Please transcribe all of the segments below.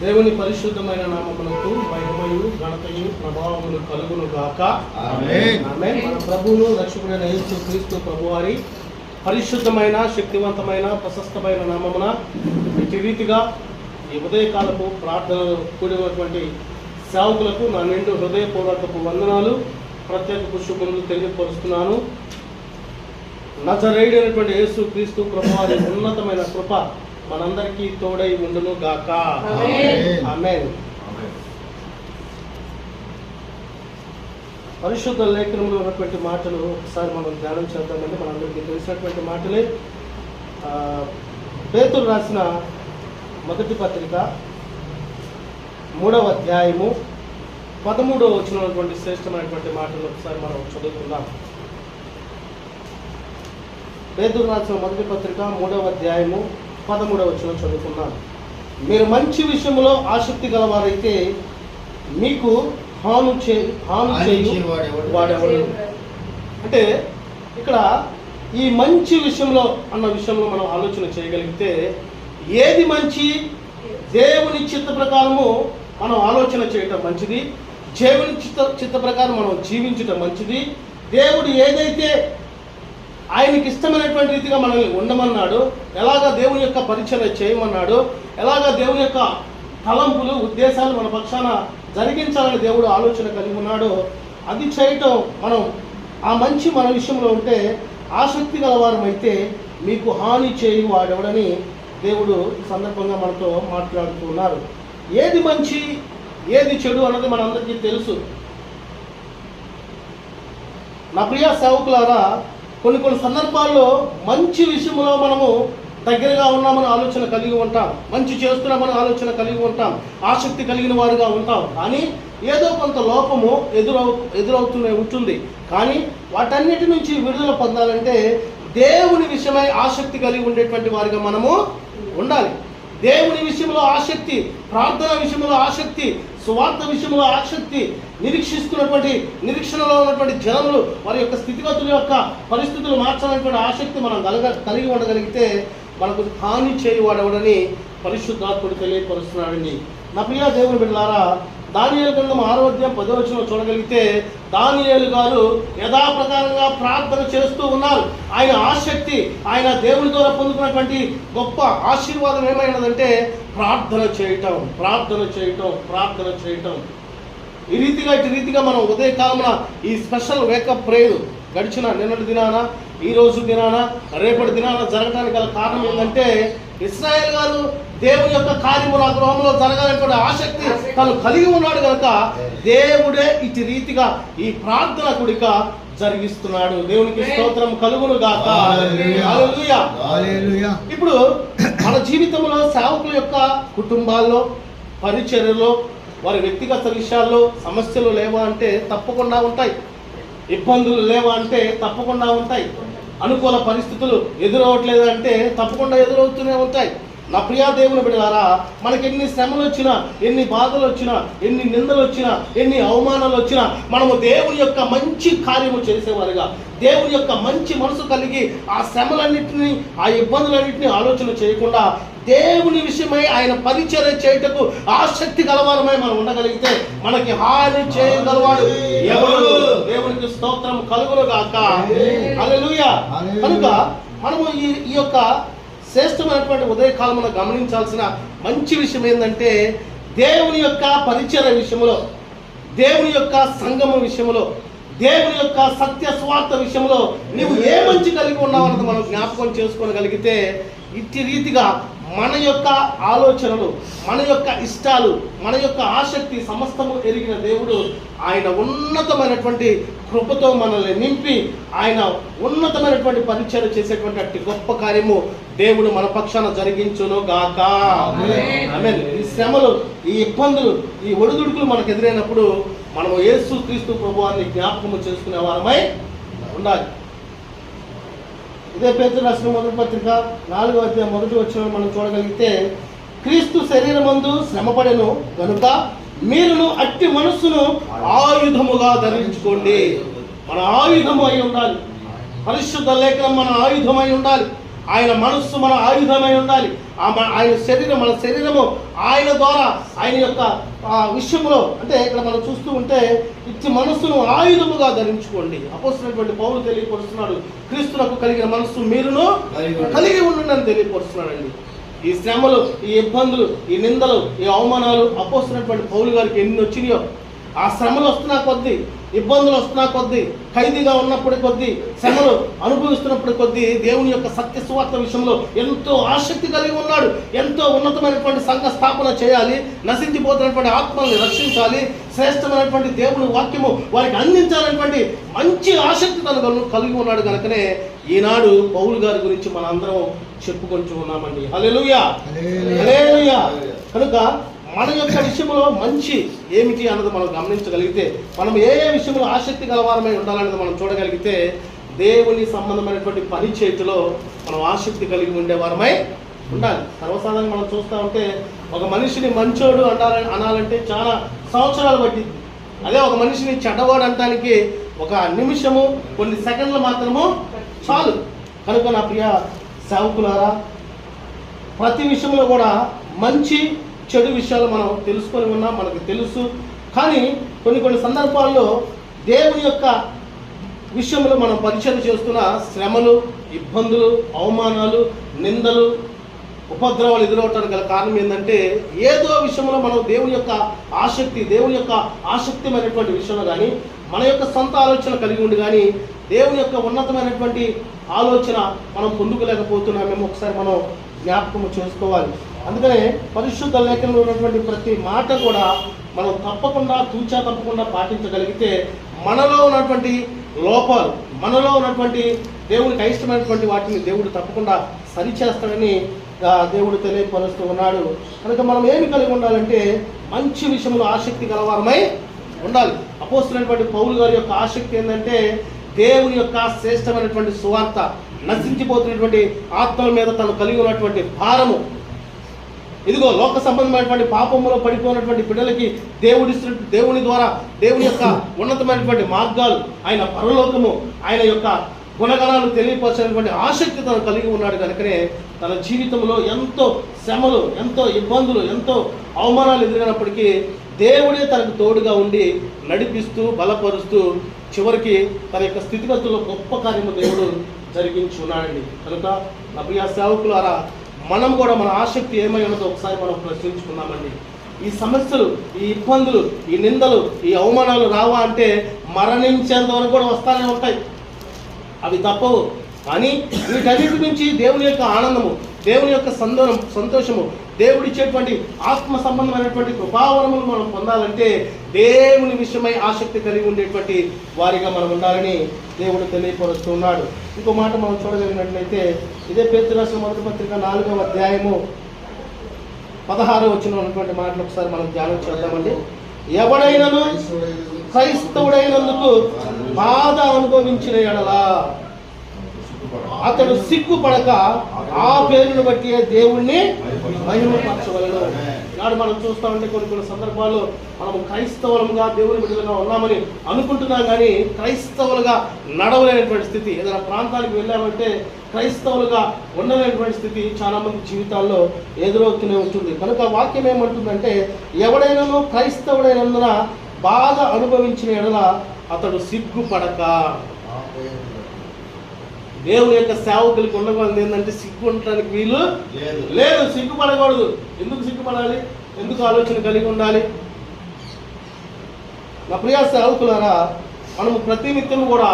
దేవుని పరిశుద్ధమైన నామమునకు మహిమయు ఘనతయు ప్రభావములు కలుగును గాక. మన ప్రభువును రక్షకుడైన యేసు క్రీస్తు ప్రభువారి పరిశుద్ధమైన శక్తివంతమైన ప్రశస్తమైన నామమున ఇటు రీతిగా ఈ ఉదయకాలపు ప్రార్థనలు కూడినటువంటి సేవకులకు నా నిండు హృదయపూర్వకపు వందనాలు. ప్రత్యేక పుష్పములు తెలియపరుస్తున్నాను. నజరేయుడైనటువంటి యేసు క్రీస్తు ప్రభువారి ఉన్నతమైన కృప మనందరికీ తోడై ఉండును గాక. ఆమేన్. పరిశుద్ధ లేఖనంలో ఉన్నటువంటి మాటలు ఒకసారి మనం ధ్యానం చేద్దామంటే మనందరికీ తెలిసినటువంటి మాటలే. ఆ, పేతురు రాసిన మొదటి పత్రిక మూడవ అధ్యాయము పదమూడవ వచ్చినటువంటి శ్రేష్టమైనటువంటి మాటలు ఒకసారి మనం చదువుకుందాం. పేతురు రాసిన మొదటి పత్రిక మూడవ అధ్యాయము పదమూడవ వచ్చిన చదువుకుందాం. మీరు మంచి విషయంలో ఆసక్తి గలవారైతే మీకు హాను చే హాను చేయు? వాడెవడు? అంటే ఇక్కడ ఈ మంచి విషయంలో అన్న విషయంలో మనం ఆలోచన చేయగలిగితే ఏది మంచి? దేవుని చిత్త ప్రకారము మనం ఆలోచన చేయటం మంచిది. దేవుని చిత్త చిత్త ప్రకారం మనం జీవించటం మంచిది. దేవుడు ఏదైతే ఆయనకి ఇష్టమైనటువంటి రీతిగా మనల్ని ఉండమన్నాడు. ఎలాగ దేవుని యొక్క పరిచయం చేయమన్నాడు. ఎలాగ దేవుని యొక్క తలంపులు ఉద్దేశాలు మన పక్షాన జరిగించాలని దేవుడు ఆలోచన కలిగి ఉన్నాడో. అది చేయటం మనం ఆ మంచి మన విషయంలో ఉంటే ఆసక్తి గలవారమైతే మీకు హాని చేయు వాడెవడని దేవుడు సందర్భంగా మనతో మాట్లాడుతున్నారు ఏది మంచి ఏది చెడు అన్నది మనందరికీ తెలుసు. నా ప్రియ సేవకులారా కొన్ని కొన్ని సందర్భాల్లో మంచి విషయంలో మనము దగ్గరగా ఉన్నామని ఆలోచన కలిగి ఉంటాం. మంచి చేస్తున్నామని ఆలోచన కలిగి ఉంటాం. ఆసక్తి కలిగిన వారుగా ఉంటాం. కానీ ఏదో కొంత లోపము ఎదురవు ఎదురవుతూనే ఉంటుంది. కానీ వాటన్నిటి నుంచి విడుదల పొందాలంటే దేవుని విషయమై ఆసక్తి కలిగి ఉండేటువంటి వారిగా మనము ఉండాలి. దేవుని విషయంలో ఆసక్తి ప్రార్థన విషయంలో ఆసక్తి సువార్త విషయంలో ఆసక్తి నిరీక్షిస్తున్నటువంటి నిరీక్షణలో ఉన్నటువంటి జనములు వారి యొక్క స్థితిగతుల యొక్క పరిస్థితులు మార్చాలనేటువంటి ఆసక్తి మనం కలగ కలిగి ఉండగలిగితే మనకు హాని చేయవాడవడని పరిశుద్ధాత్ముడు తెలియపరుస్తున్నాడండి. నా ప్రియ దేవుని బిడ్డలారా దానియేలు గ్రంథం ఆరోగ్యం పదవచనం చూడగలిగితే దానియేలు గారు యథాప్రకారంగా ప్రార్థన చేస్తూ ఉన్నారు. ఆయన ఆసక్తి ఆయన దేవుని ద్వారా పొందుకున్నటువంటి గొప్ప ఆశీర్వాదం ఏమైనదంటే ప్రార్థన చేయటం ప్రార్థన చేయటం ప్రార్థన చేయటం. ఈ రీతిగా ఇటు రీతిగా మనం ఉదయకాలమున ఈ స్పెషల్ వేకప్ ప్రేయర్ గడిచిన నిన్నటి దినాన ఈ రోజు దినాన రేపటి దినాన జరగడానికి గల కారణం ఏంటంటే ఇస్రాయేల్ గారు దేవుని యొక్క కార్యము నా గృహంలో జరగాలనేటువంటి ఆసక్తి తను కలిగి ఉన్నాడు కనుక దేవుడే ఇటు రీతిగా ఈ ప్రార్థన కుడిక జరిగిస్తున్నాడు. దేవునికి స్తోత్రం కలుగును గాక. ఇప్పుడు మన జీవితంలో సేవకుల యొక్క కుటుంబాల్లో పరిచర్యలో వారి వ్యక్తిగత విషయాల్లో సమస్యలు లేవా అంటే తప్పకుండా ఉంటాయి. ఇబ్బందులు లేవా అంటే తప్పకుండా ఉంటాయి. అనుకూల పరిస్థితులు ఎదురవట్లేదు అంటే తప్పకుండా ఎదురవుతూనే ఉంటాయి. నా ప్రియా దేవుని బిడ్డలారా మనకి ఎన్ని శ్రమలు వచ్చినా ఎన్ని బాధలు వచ్చినా ఎన్ని నిందలు వచ్చినా ఎన్ని అవమానాలు వచ్చినా మనము దేవుని యొక్క మంచి కార్యము చేసేవారుగా. దేవుని యొక్క మంచి మనసు కలిగి ఆ శ్రమలన్నింటినీ ఆ ఇబ్బందులన్నింటినీ ఆలోచన చేయకుండా దేవుని విషయమై ఆయన పరిచర్య చేయుటకు ఆసక్తి గలవారమై మనం ఉండగలిగితే మనకి హాని చేయగలవాడు ఎవరు? దేవునికి స్తోత్రం కలుగును గాక. కనుక మనము ఈ ఈ యొక్క శ్రేష్టమైనటువంటి ఉదయకాలంలో గమనించాల్సిన మంచి విషయం ఏంటంటే దేవుని యొక్క పరిచయ విషయంలో దేవుని యొక్క సంగమ విషయంలో దేవుని యొక్క సత్య స్వార్థ విషయంలో నీవు ఏ మంచి కలిగి ఉన్నావన్నది మనం జ్ఞాపకం చేసుకోగలిగితే ఇట్టి రీతిగా మన యొక్క ఆలోచనలు మన యొక్క ఇష్టాలు మన యొక్క ఆసక్తి సమస్తము ఎరిగిన దేవుడు ఆయన ఉన్నతమైనటువంటి కృపతో మనల్ని నింపి ఆయన ఉన్నతమైనటువంటి పరిచయం చేసేటువంటి అట్టి గొప్ప కార్యము దేవుడు మన పక్షాన జరిగించును గాక. ఈ శ్రమలు ఈ ఇబ్బందులు ఈ ఒడిదుడుకులు మనకు ఎదురైనప్పుడు మనము యేసు క్రీస్తు ప్రభువాన్ని జ్ఞాపకము చేసుకునే వారమై ఉండాలి. ఇదే పేరు రాసిన మొదటి పత్రిక నాలుగో అధ్యాయం మొదటి వచ్చిన మనం చూడగలిగితే క్రీస్తు శరీరమందు శ్రమపడెను కనుక మీరును అట్టి మనస్సును ఆయుధముగా ధరించుకోండి. మన ఆయుధము అయి ఉండాలి. పరిశుద్ధ లేఖనం మన ఆయుధమై ఉండాలి. ఆయన మనస్సు మన ఆయుధమై ఉండాలి. ఆ మన- ఆయన శరీరం మన శరీరము ఆయన ద్వారా ఆయన యొక్క ఆ విషయంలో అంటే ఇక్కడ మనం చూస్తూ ఉంటే ఇచ్చి మనస్సును ఆయుధముగా ధరించుకోండి. అపోసినటువంటి పౌరులు తెలియపరుస్తున్నాడు క్రీస్తునకు కలిగిన మనస్సు మీరును కలిగి ఉండండి అని తెలియపరుస్తున్నాడండి. ఈ శ్రమలు ఈ ఇబ్బందులు ఈ నిందలు ఈ అవమానాలు అపోస్తున్నటువంటి పౌలు గారికి ఎన్ని వచ్చినాయో ఆ శ్రమలు వస్తున్నా కొద్దీ ఇబ్బందులు వస్తున్నా కొద్దీ ఖైదీగా ఉన్నప్పటి కొద్దీ శ్రమలు అనుభవిస్తున్నప్పటి కొద్దీ దేవుని యొక్క సత్య సువార్త విషయంలో ఎంతో ఆసక్తి కలిగి ఉన్నాడు. ఎంతో ఉన్నతమైనటువంటి సంఘ స్థాపన చేయాలి నశించిపోతున్నటువంటి ఆత్మల్ని రక్షించాలి శ్రేష్టమైనటువంటి దేవుని వాక్యము వారికి అందించాలనేటువంటి మంచి ఆసక్తి తను కలు- కలిగి ఉన్నాడు కనుకనే ఈనాడు పౌలు గారి గురించి మన అందరం చెప్పుకొంటూ ఉన్నామండి. హల్లెలూయా! కనుక మన యొక్క విషయంలో మంచి ఏమిటి అన్నది మనం గమనించగలిగితే మనం ఏ ఏ విషయంలో ఆసక్తి గలవారమై ఉండాలన్నది మనం చూడగలిగితే దేవుని సంబంధమైనటువంటి పని చేతిలో మనం ఆసక్తి కలిగి ఉండేవారమై ఉండాలి. సర్వసాధారణంగా మనం చూస్తూ ఉంటే ఒక మనిషిని మంచోడు అంటారని అనాలంటే చాలా సంవత్సరాలు పట్టింది. అదే ఒక మనిషిని చెడ్డవాడు అనడానికి ఒక నిమిషము కొన్ని సెకండ్లు మాత్రము చాలు. కనుక నా ప్రియ సేవకులారా ప్రతి విషయంలో కూడా మంచి చెడు విషయాలు మనం తెలుసుకొని ఉన్నాం మనకు తెలుసు. కానీ కొన్ని కొన్ని సందర్భాల్లో దేవుని యొక్క విషయంలో మనం పరిచయం చేస్తున్న శ్రమలు ఇబ్బందులు అవమానాలు నిందలు ఉపద్రవాలు ఎదురవటానికి గల కారణం ఏంటంటే ఏదో విషయంలో మనం దేవుని యొక్క ఆసక్తి దేవుని యొక్క ఆసక్తిమైనటువంటి విషయంలో కానీ మన యొక్క సొంత ఆలోచన కలిగి ఉండి కానీ దేవుని యొక్క ఉన్నతమైనటువంటి ఆలోచన మనం పొందుకోలేకపోతున్నామేమో ఒకసారి మనం జ్ఞాపకం చేసుకోవాలి. అందుకనే పరిశుద్ధ లేఖనంలో ఉన్నటువంటి ప్రతి మాట కూడా మనం తప్పకుండా తూచా తప్పకుండా పాటించగలిగితే మనలో ఉన్నటువంటి లోపాలు మనలో ఉన్నటువంటి దేవునికి అయిష్టమైనటువంటి వాటిని దేవుడు తప్పకుండా సరిచేస్తాడని దేవుడు తెలియపరుస్తూ ఉన్నాడు. కనుక మనం ఏమి కలిగి ఉండాలంటే మంచి విషయంలో ఆసక్తి గలవారమై ఉండాలి. అపోస్తున్నటువంటి పౌలు గారి యొక్క ఆసక్తి ఏంటంటే దేవుని యొక్క శ్రేష్టమైనటువంటి సువార్త నశించిపోతున్నటువంటి ఆత్మల మీద తను కలిగి ఉన్నటువంటి భారము. ఇదిగో లోక సంబంధమైనటువంటి పాపములో పడిపోయినటువంటి బిడ్డలకి దేవుడి దేవుని ద్వారా దేవుని యొక్క ఉన్నతమైనటువంటి మార్గాలు ఆయన పరలోకము ఆయన యొక్క గుణగణాలు తెలియపరచినటువంటి ఆసక్తి తను కలిగి ఉన్నాడు కనుకనే తన జీవితంలో ఎంతో శ్రమలు ఎంతో ఇబ్బందులు ఎంతో అవమానాలు ఎదురైనప్పటికీ దేవుడే తనకు తోడుగా ఉండి నడిపిస్తూ బలపరుస్తూ చివరికి తన యొక్క స్థితిగతుల్లో గొప్ప కార్యము దేవుడు జరిగించి ఉన్నాడండి కనుక నా ప్రియ సేవకులారా మనం కూడా మన ఆసక్తి ఏమై ఉన్నదో ఒకసారి మనం ప్రశ్నించుకున్నామండి ఈ సమస్యలు ఈ ఇబ్బందులు ఈ నిందలు ఈ అవమానాలు రావా అంటే మరణించేంత వరకు కూడా వస్తానే ఉంటాయి. అవి తప్పవు. కానీ వీటన్నిటి నుంచి దేవుని యొక్క ఆనందము దేవుని యొక్క సందోరం సంతోషము దేవుడిచ్చేటువంటి ఆత్మ సంబంధమైనటువంటి కృపావరములు మనం పొందాలంటే దేవుని విషయమై ఆసక్తి కలిగి ఉండేటువంటి వారిగా మనం ఉండాలని దేవుడు తెలియపరుస్తూ ఉన్నాడు ఇంకో మాట మనం చూడగలిగినట్లయితే ఇదే పేరు రాసిన మొదటి పత్రిక నాలుగవ అధ్యాయము పదహారు వచ్చిన ఉన్నటువంటి మాటలు ఒకసారి మనం ధ్యానం చేద్దామండి. ఎవడైనను క్రైస్తవుడైనందుకు బాధ అనుభవించిన ఎడలా అతడు సిగ్గుపడక ఆ పేరును బట్టి దేవుణ్ణి మహిమపరచవలను. నాడు మనం చూస్తా ఉంటే కొన్ని కొన్ని సందర్భాల్లో మనం క్రైస్తవులుగా దేవుని బిడ్డలుగా ఉన్నామని అనుకుంటున్నాం కానీ క్రైస్తవులుగా నడవలేనటువంటి స్థితి. ఏదైనా ప్రాంతానికి వెళ్ళామంటే క్రైస్తవులుగా ఉండలేనటువంటి స్థితి చాలామంది జీవితాల్లో ఎదురవుతూనే ఉంటుంది. కనుక వాక్యం ఏమంటుందంటే ఎవడైనాను క్రైస్తవుడైనందున బాధ అనుభవించిన ఎడల అతడు సిగ్గుపడక. దేవుని యొక్క సేవకులకు ఉండకూడదు ఏంటంటే సిగ్గు ఉండటానికి వీలు లేదు. సిగ్గుపడకూడదు. ఎందుకు సిగ్గుపడాలి? ఎందుకు ఆలోచన కలిగి ఉండాలి? నా ప్రియ సేవకులారా మనము ప్రతి నిత్యం కూడా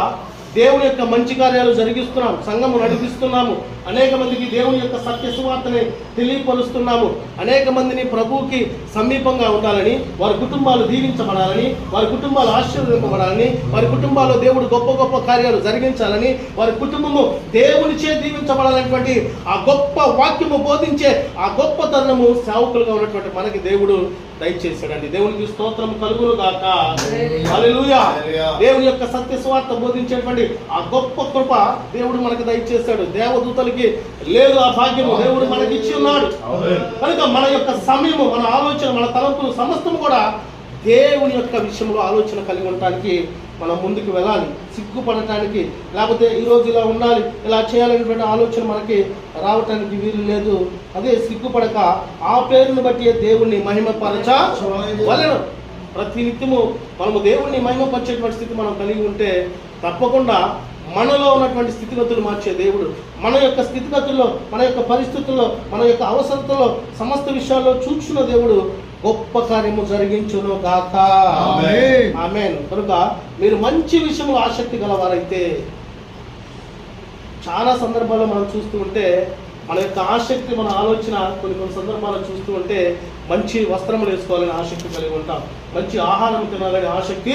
దేవుని యొక్క మంచి కార్యాలు జరిగిస్తున్నాం సంఘము నడిపిస్తున్నాము. అనేక మందికి దేవుని యొక్క సత్య సువార్తని తెలియపరుస్తున్నాము. అనేక మందిని ప్రభువుకి సమీపంగా ఉండాలని వారి కుటుంబాలు దీవించబడాలని వారి కుటుంబాలు ఆశీర్వదింపబడాలని వారి కుటుంబాల్లో దేవుడు గొప్ప గొప్ప కార్యాలు జరిగించాలని వారి కుటుంబము దేవునిచే దీవించబడాలనేటువంటి ఆ గొప్ప వాక్యము బోధించే ఆ గొప్ప తరుణము సేవకులుగా ఉన్నటువంటి మనకి దేవుడు దయచేశాడండి. దేవునికి స్తోత్రం కలుగును గాక. దేవుని యొక్క సత్య స్వార్థ బోధించేటువంటి ఆ గొప్ప కృప దేవుడు మనకు దయచేశాడు. దేవదూతలకి లేదు ఆ భాగ్యము. దేవుడు మనకి ఇచ్చి ఉన్నాడు కనుక మన యొక్క సమయము మన ఆలోచన మన తలంపులు సమస్తము కూడా దేవుని యొక్క విషయంలో ఆలోచన కలిగి ఉండటానికి మనం ముందుకు వెళ్ళాలి. సిగ్గుపడటానికి లేకపోతే ఈరోజు ఇలా ఉండాలి ఇలా చేయాలనేటువంటి ఆలోచన మనకి రావటానికి వీలు లేదు. అదే సిగ్గుపడక ఆ పేరును బట్టి దేవుణ్ణి మహిమపరచ వలెను. ప్రతి నిత్యము మనము దేవుణ్ణి మహిమపరిచేటువంటి స్థితి మనం కలిగి ఉంటే తప్పకుండా మనలో ఉన్నటువంటి స్థితిగతులు మార్చే దేవుడు. మన యొక్క స్థితిగతుల్లో మన యొక్క పరిస్థితుల్లో మన యొక్క అవసరతల్లో సమస్త విషయాల్లో చూచున్న దేవుడు గొప్ప కార్యము జరిగించును గాక. ఆమేన్. కనుక మీరు మంచి విషయంలో ఆసక్తి గలవారైతే చాలా సందర్భాల్లో మనం చూస్తూ ఉంటే మన యొక్క ఆసక్తి మన ఆలోచన కొన్ని కొన్ని సందర్భాల్లో చూస్తూ ఉంటే మంచి వస్త్రములు వేసుకోవాలని ఆసక్తి కలిగి ఉంటాం. మంచి ఆహారం తినాలని ఆసక్తి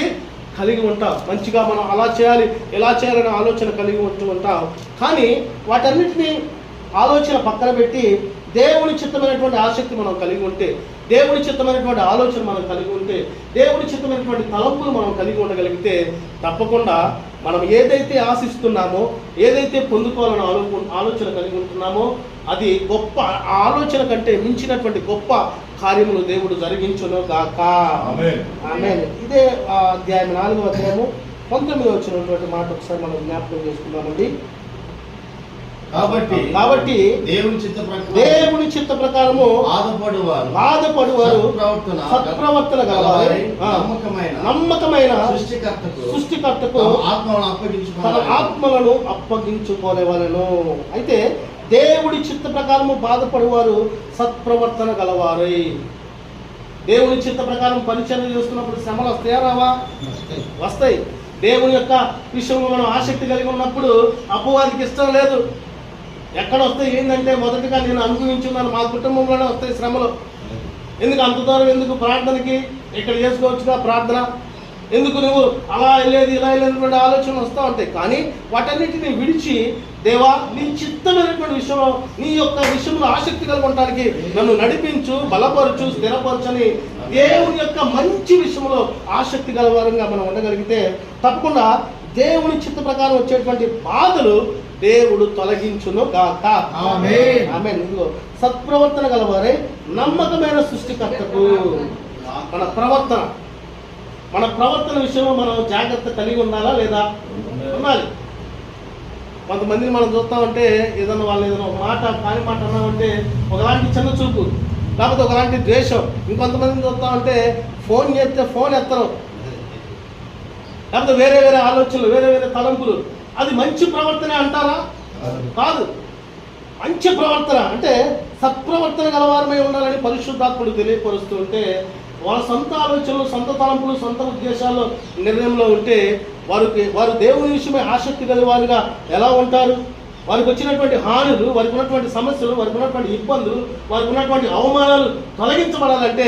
కలిగి ఉంటాం మంచిగా మనం అలా చేయాలి ఎలా చేయాలనే ఆలోచన కలిగి ఉంటూ ఉంటాం కానీ వాటన్నిటినీ ఆలోచన పక్కన పెట్టి దేవుని చిత్తమైనటువంటి ఆసక్తి మనం కలిగి ఉంటే దేవుని చిత్తమైనటువంటి ఆలోచన మనం కలిగి ఉంటే దేవుని చిత్తమైనటువంటి తలంపులు మనం కలిగి ఉండగలిగితే తప్పకుండా మనం ఏదైతే ఆశిస్తున్నామో ఏదైతే పొందుకోవాలని ఆలో ఆలోచన కలిగి ఉంటున్నామో అది గొప్ప ఆ ఆలోచన కంటే మించినటువంటి గొప్ప కార్యములు దేవుడు జరిగించును గాక. ఇదే అధ్యాయం నాలుగవ అధ్యాయము పంతొమ్మిది వచ్చినటువంటి మాట ఒకసారి మనం జ్ఞాపకం చేసుకుందామండి. కాబట్టి కాబట్టి దేవుని చిత్త దేవుని చిత్త ప్రకారము బాధపడువారు. బాధపడువారు సత్ప్రవర్తన గలవారై, నమ్మకమైన నమ్మకమైన సృష్టికర్తకు సృష్టికర్తకు తమ ఆత్మలను అప్పగించుకోవాలి ఆత్మలను అప్పగించుకోలేవలను. అయితే దేవుడి చిత్త ప్రకారము బాధపడువారు సత్ప్రవర్తన గలవారై. దేవుని చిత్త ప్రకారం పరిచయం చేస్తున్నప్పుడు శ్రమలు వస్తాయా రావా? వస్తాయి. దేవుని యొక్క విషయంలో మనం ఆసక్తి కలిగి ఉన్నప్పుడు అపవాదికి ఇష్టం లేదు. ఎక్కడ వస్తాయి ఏంటంటే మొదటిగా నేను అనుభవించున్నాను మా కుటుంబంలోనే వస్తాయి శ్రమలు. ఎందుకు అంత దూరం ఎందుకు ప్రార్థనకి? ఇక్కడ చేసుకోవచ్చుగా ప్రార్థన? ఎందుకు నువ్వు అలా వెళ్ళేది ఇలా వెళ్ళేటువంటి ఆలోచనలు వస్తూ ఉంటాయి. కానీ వాటన్నిటిని విడిచి దేవా నీ చిత్తమైనటువంటి విషయంలో నీ యొక్క విషయంలో ఆసక్తి కలిగి ఉండడానికి నన్ను నడిపించు బలపరచు స్థిరపరచని దేవుని యొక్క మంచి విషయంలో ఆసక్తి గలవారంగా మనం ఉండగలిగితే తప్పకుండా దేవుని చిత్త ప్రకారం వచ్చేటువంటి బాధలు దేవుడు తొలగించును గాక. ఆమె సత్ప్రవర్తన గలవారే నమ్మకమైన సృష్టికర్తకు మన ప్రవర్తన. మన ప్రవర్తన విషయంలో మనం జాగ్రత్త కలిగి ఉండాలా లేదా ఉండాలి? కొంతమందిని మనం చూస్తామంటే ఏదైనా వాళ్ళు ఏదైనా ఒక మాట కాని మాట అన్నామంటే ఒకలాంటి చిన్న చూపు లేకపోతే ఒకలాంటి ద్వేషం. ఇంకొంతమందిని చూస్తామంటే ఫోన్ చేస్తే ఫోన్ ఎత్తరు. లేకపోతే వేరే వేరే ఆలోచనలు వేరే వేరే తలంపులు. అది మంచి ప్రవర్తనే అంటారా? కాదు. మంచి ప్రవర్తన అంటే సత్ప్రవర్తన గలవారమై ఉండాలని పరిశుద్ధాత్ముడు తెలియపరుస్తూ ఉంటే వాళ్ళ సొంత ఆలోచనలు సొంత తలంపులు సొంత ఉద్దేశాలు నిర్ణయంలో ఉంటే వారికి వారు దేవుని విషయమై ఆసక్తి గలవారుగా ఎలా ఉంటారు? వారికి వచ్చినటువంటి హానులు వారికి ఉన్నటువంటి సమస్యలు వారికి ఉన్నటువంటి ఇబ్బందులు వారికి ఉన్నటువంటి అవమానాలు తొలగించబడాలంటే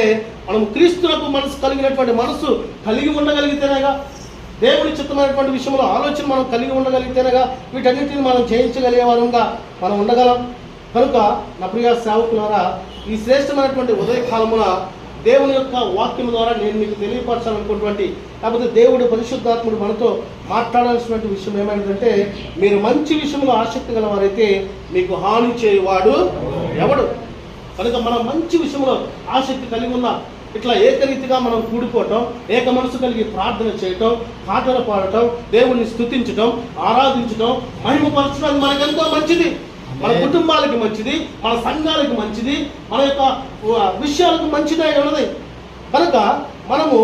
మనం క్రీస్తులకు మనసు కలిగినటువంటి మనసు కలిగి ఉండగలిగితేనేగా దేవుని చిత్తమైనటువంటి విషయంలో ఆలోచన మనం కలిగి ఉండగలిగితేనేగా వీటన్నిటిని మనం జయించగలిగే వారంగా మనం ఉండగలం. కనుక నా ప్రియ సేవకులారా ఈ శ్రేష్టమైనటువంటి ఉదయకాలమున దేవుని యొక్క వాక్యం ద్వారా నేను మీకు తెలియపరచాలనుకున్నటువంటి లేకపోతే దేవుడి పరిశుద్ధాత్ముడు మనతో మాట్లాడాల్సినటువంటి విషయం ఏమైందంటే మీరు మంచి విషయంలో ఆసక్తి గలవారైతే మీకు హాని చేయవాడు ఎవడు? కనుక మనం మంచి విషయంలో ఆసక్తి కలిగి ఉన్న ఇట్లా ఏకరీతిగా మనం కూడుకోవటం ఏక మనసు కలిగి ప్రార్థన చేయటం పాటలు పాడటం దేవుణ్ణి స్థుతించటం ఆరాధించటం మహిమపరచడం మనకెంతో మంచిది. మన కుటుంబాలకి మంచిది మన సంఘాలకి మంచిది మన యొక్క విషయాలకు మంచిది ఉన్నది కనుక మనము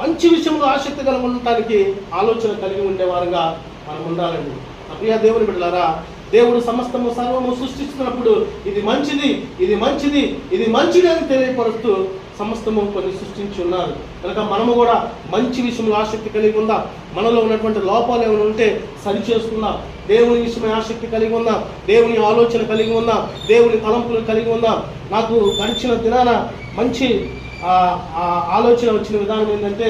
మంచి విషయంలో ఆసక్తి కలిగి ఉండటానికి ఆలోచన కలిగి ఉండేవారుగా మనం ఉండాలండి. ప్రియ దేవుని బిడ్డలారా దేవుడు సమస్తము సర్వము సృష్టిస్తున్నప్పుడు ఇది మంచిది ఇది మంచిది ఇది మంచిది అని తెలియపరుస్తూ సమస్తము కొన్ని సృష్టించి ఉన్నారు. కనుక మనము కూడా మంచి విషయంలో ఆసక్తి కలిగి ఉందాం. మనలో ఉన్నటువంటి లోపాలు ఏమైనా ఉంటే సరి చేసుకుందాం. దేవుని విషయమై ఆసక్తి కలిగి ఉందాం దేవుని ఆలోచన కలిగి ఉందాం దేవుని తలంపులు కలిగి ఉన్నాం. నాకు గడిచిన దినాన మంచి ఆలోచన వచ్చిన విధానం ఏంటంటే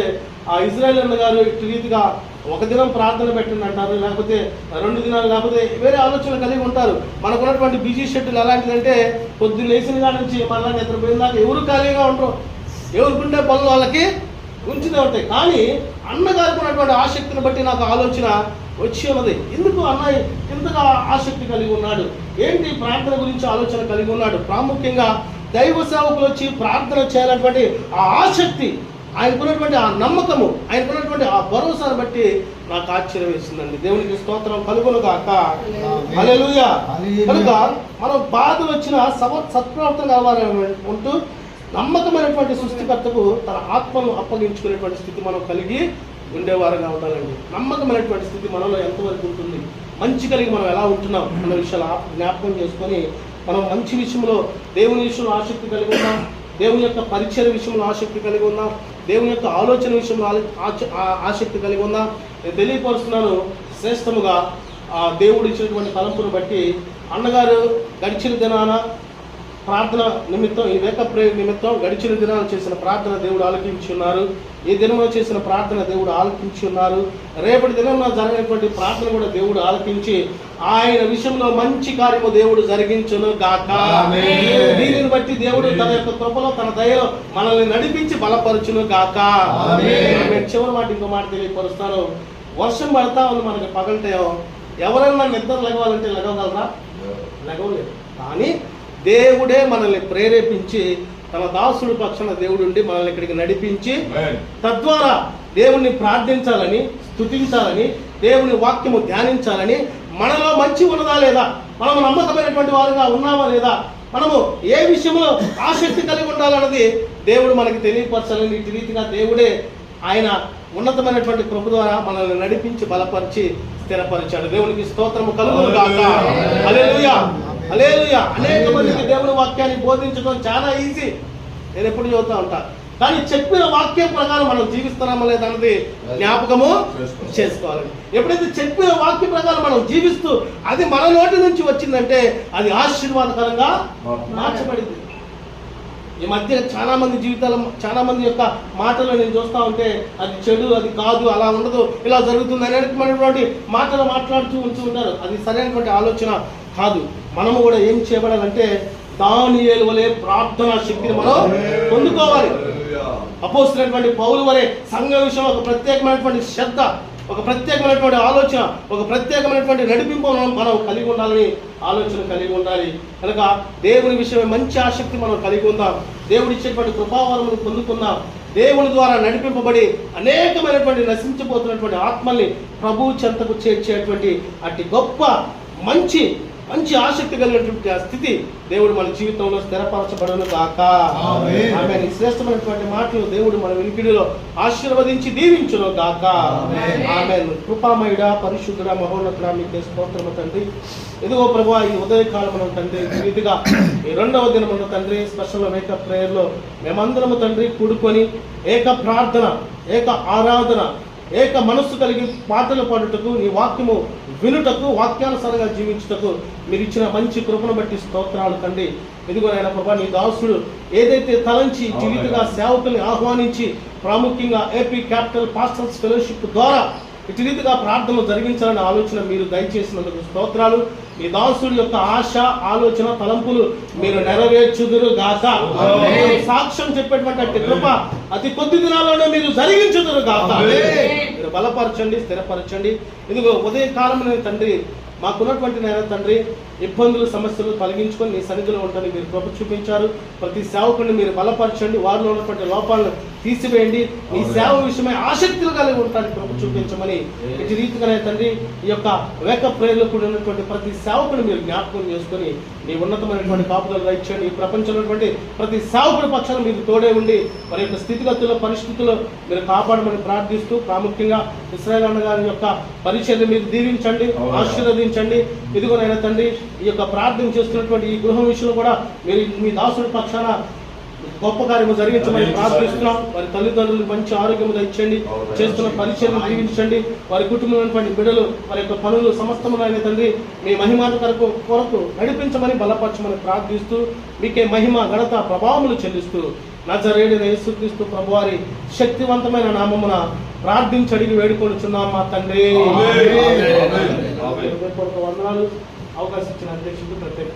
ఆ ఇజ్రాయల్ అన్న గారు ఇటు రీతిగా ఒక దినం ప్రార్థన పెట్టండి అంటారు. లేకపోతే రెండు దినాలు లేకపోతే వేరే ఆలోచన కలిగి ఉంటారు. మనకు ఉన్నటువంటి బిజీ షెడ్యూల్ ఎలాంటిదంటే పొద్దున్న వేసిన కాడ నుంచి మళ్ళీ నిద్రపోయిన దాకా ఎవరు ఖాళీగా ఉండరు. ఎవరుకుంటే పనులు వాళ్ళకి ఉంచుతూ ఉంటాయి. కానీ అన్నగారికి ఉన్నటువంటి ఆసక్తిని బట్టి నాకు ఆలోచన వచ్చి ఉన్నది ఎందుకు అన్నయ్య ఇంతగా ఆసక్తి కలిగి ఉన్నాడు? ఏంటి ప్రార్థన గురించి ఆలోచన కలిగి ఉన్నాడు? ప్రాముఖ్యంగా దైవ సేవకులు వచ్చి ప్రార్థన చేయాలన్నటువంటి ఆ ఆసక్తి ఆయనకున్నటువంటి ఆ నమ్మకము ఆయనకున్నటువంటి ఆ భరోసాను బట్టి నాకు ఆశ్చర్యం వేసిందండి. దేవునికి స్తోత్రం కలుగును హల్లెలూయా. కనుక మనం బాధలు వచ్చిన సవ సత్ప్రవర్తన కావాలని ఉంటూ నమ్మకమైనటువంటి సృష్టికర్తకు తన ఆత్మను అప్పగించుకునేటువంటి స్థితి మనం కలిగి ఉండేవారుగా ఉండాలండి. నమ్మకమైనటువంటి స్థితి మనలో ఎంతవరకు ఉంటుంది? మంచి కలిగి మనం ఎలా ఉంటున్నాం అన్న విషయాలు జ్ఞాపకం చేసుకొని మనం మంచి విషయంలో దేవుని విషయంలో ఆసక్తి కలిగి ఉన్నాం దేవుని యొక్క పరిచయ విషయంలో ఆసక్తి కలిగి ఉన్నాం దేవుని యొక్క ఆలోచన విషయంలో ఆచ- ఆసక్తి కలిగి ఉన్నాం. నేను తెలియపరుస్తున్నాను శ్రేష్టముగా ఆ దేవుడు ఇచ్చినటువంటి తలంపును బట్టి అన్నగారు గడిచిన దినాన ప్రార్థన నిమిత్తం ఈ ప్రేయ నిమిత్తం గడిచిన దినాలు చేసిన ప్రార్థన దేవుడు ఆలకించి ఉన్నారు ఈ దినంలో చేసిన ప్రార్థన దేవుడు ఆలకించి ఉన్నారు రేపటి దినంలో జరిగినటువంటి ప్రార్థన కూడా దేవుడు ఆలకించి ఆయన విషయంలో మంచి కార్యము దేవుడు జరిగించును గాక. దీనిని బట్టి దేవుడు తన యొక్క కృపలో తన దయలో మనల్ని నడిపించి బలపరచును గాక. చివరి మాట ఇంకో మాట తెలియపరుస్తాను. వర్షం పడతా ఉంది మనకి పగలటేయో ఎవరైనా నిద్ర లెగవాలంటే లెగవగలరా లెగవలేదు కానీ దేవుడే మనల్ని ప్రేరేపించి తన దాసుడు పక్షాన దేవుడు ఉండి మనల్ని ఇక్కడికి నడిపించి తద్వారా దేవుణ్ణి ప్రార్థించాలని స్తుతించాలని దేవుని వాక్యము ధ్యానించాలని మనలో మంచి ఉన్నదా లేదా? మనము నమ్మకమైనటువంటి వారుగా ఉన్నామా లేదా? మనము ఏ విషయంలో ఆసక్తి కలిగి ఉండాలన్నది దేవుడు మనకి తెలియపరచాలని ఇటు రీతిగా దేవుడే ఆయన ఉన్నతమైనటువంటి కృప ద్వారా మనల్ని నడిపించి బలపరిచి స్థిరపరిచాడు. దేవునికి స్తోత్రము కలుగును అనేక మందికి దేవుని వాక్యాన్ని బోధించడం చాలా ఈజీ. నేను ఎప్పుడు చెబుతా ఉంటా. కానీ చెప్పిన వాక్యం ప్రకారం మనం జీవిస్తున్నామా లేదా అన్నది జ్ఞాపకము చేసుకోవాలి. ఎప్పుడైతే చెప్పిన వాక్య ప్రకారం మనం జీవిస్తూ అది మన నోటి నుంచి వచ్చిందంటే అది ఆశీర్వాదకరంగా మార్చబడింది. ఈ మధ్య చాలా మంది జీవితాల చాలా మంది యొక్క మాటలు నేను చూస్తా ఉంటే అది చెడు అది కాదు అలా ఉండదు ఇలా జరుగుతుంది అనేటువంటి మాటలు మాట్లాడుతూ ఉంటూ ఉంటారు అది సరైనటువంటి ఆలోచన కాదు. మనము కూడా ఏం చేయబడాలంటే దానియేలు వలె ప్రార్థనా శక్తిని మనం పొందుకోవాలి. అపోస్తున్నటువంటి పౌలు వరే సంఘ విషయంలో ఒక ప్రత్యేకమైనటువంటి శ్రద్ధ ఒక ప్రత్యేకమైనటువంటి ఆలోచన ఒక ప్రత్యేకమైనటువంటి నడిపింపు మనం మనం కలిగి ఉండాలని ఆలోచన కలిగి ఉండాలి. కనుక దేవుని విషయమే మంచి ఆసక్తి మనం కలిగి ఉందాం. దేవుడు ఇచ్చేటువంటి కృపావరమును పొందుకుందాం. దేవుని ద్వారా నడిపింపబడి అనేకమైనటువంటి నశించిపోతున్నటువంటి ఆత్మల్ని ప్రభు చెంతకు చేర్చేటువంటి అట్టి గొప్ప మంచి మంచి ఆసక్తి కలిగినటువంటి ఆ స్థితి దేవుడు మన జీవితంలో స్థిరపరచబడను గాక. ఆమేన్. ఆమె శ్రేష్టమైనటువంటి మాటలు దేవుడు మన వినికిడిలో ఆశీర్వదించి దీవించును గాక. ఆమేన్. ఆమె కృపామయుడ పరిశుద్ధుడ మహోన్నతుడ మీకే స్తోత్రము తండ్రి. ఇదిగో ప్రభు ఈ ఉదయకాలం తండ్రి రీతిగా ఈ రెండవ దినమున తండ్రి స్పెషల్ మేకప్ ప్రేయర్లో మేమందరము తండ్రి కూడుకొని ఏక ప్రార్థన ఏక ఆరాధన ఏక మనస్సు కలిగి పాటలు పాడుటకు నీ వాక్యము వినుటకు వాక్యానుసారంగా జీవించుటకు మీరు ఇచ్చిన మంచి కృపను బట్టి స్తోత్రాలు తండ్రి ఇదిగో నాయన ప్రభా నీ దాసుడు ఏదైతే తలంచి జీవితగా సేవకుల్ని ఆహ్వానించి ప్రాముఖ్యంగా ఏపీ క్యాపిటల్ పాస్టల్స్ ఫెలోషిప్ ద్వారా ఇటు రీతిగా ప్రార్థనలు జరిగించాలనే ఆలోచన మీరు దయచేసినందుకు స్తోత్రాలు. మీ దాసుడి యొక్క ఆశ ఆలోచన తలంపులు మీరు నెరవేర్చుదురు గాక. సాక్ష్యం చెప్పేటువంటి కృప అతి కొద్ది దినాల్లోనే మీరు జరిగించుదురు గాక. మీరు బలపరచండి స్థిరపరచండి. ఇదిగో ఉదయ కాలం తండ్రి మాకున్నటువంటి నాయన తండ్రి ఇబ్బందులు సమస్యలు తొలగించుకొని మీ సన్నిధిలో ఉంటుంది మీరు కృప చూపించారు. ప్రతి సేవకుని మీరు బలపరచండి. వారిలో ఉన్నటువంటి లోపాలను తీసివేయండి. మీ సేవ విషయమై ఆసక్తులు కలిగి ఉండడానికి కృప చూపించమని ఇటు రీతిగానే తండ్రి ఈ యొక్క వేక ప్రేరలో కూడినటువంటి ప్రతి సేవకుని మీరు జ్ఞాపకం చేసుకొని మీ ఉన్నతమైనటువంటి కాపుదలు రైచండి ఈ ప్రపంచంలో ఉన్నటువంటి ప్రతి సేవకుడి పక్షాన మీరు తోడే ఉండి వారి యొక్క స్థితిగతుల పరిస్థితుల్లో మీరు కాపాడమని ప్రార్థిస్తూ ప్రాముఖ్యంగా ఇస్రాయల్ అన్న గారి యొక్క పరిచర్య మీరు దీవించండి. ఆశీర్వదించండి. ఇదిగోనైనా తండ్రి ఈ యొక్క ప్రార్థన చేస్తున్నటువంటి ఈ గృహం విషయంలో కూడా మీరు మీ దాసుడి పక్షాన గొప్ప కార్యము జరిగించమని. ప్రార్థిస్తున్నాం. వారి తల్లిదండ్రులకు మంచి ఆరోగ్యం ఇచ్చండి. చేస్తున్న పరిచయం దీవించండి వారి కుటుంబమైనటువంటి బిడ్డలు వారి యొక్క పనులు సమస్తములైన తండ్రి మీ మహిమాత కొరకు కొరకు నడిపించమని బలపరచమని ప్రార్థిస్తూ మీకే మహిమ ఘనత ప్రభావములు చెల్లిస్తూ నజరేడిన యేసుక్రీస్తు ప్రభువారి శక్తివంతమైన నామమున ప్రార్థించి అడిగి వేడుకొనుచున్నాం మా తండ్రి. వందనాలు అవకాశం ఇచ్చిన అధ్యక్షుడు ప్రత్యేక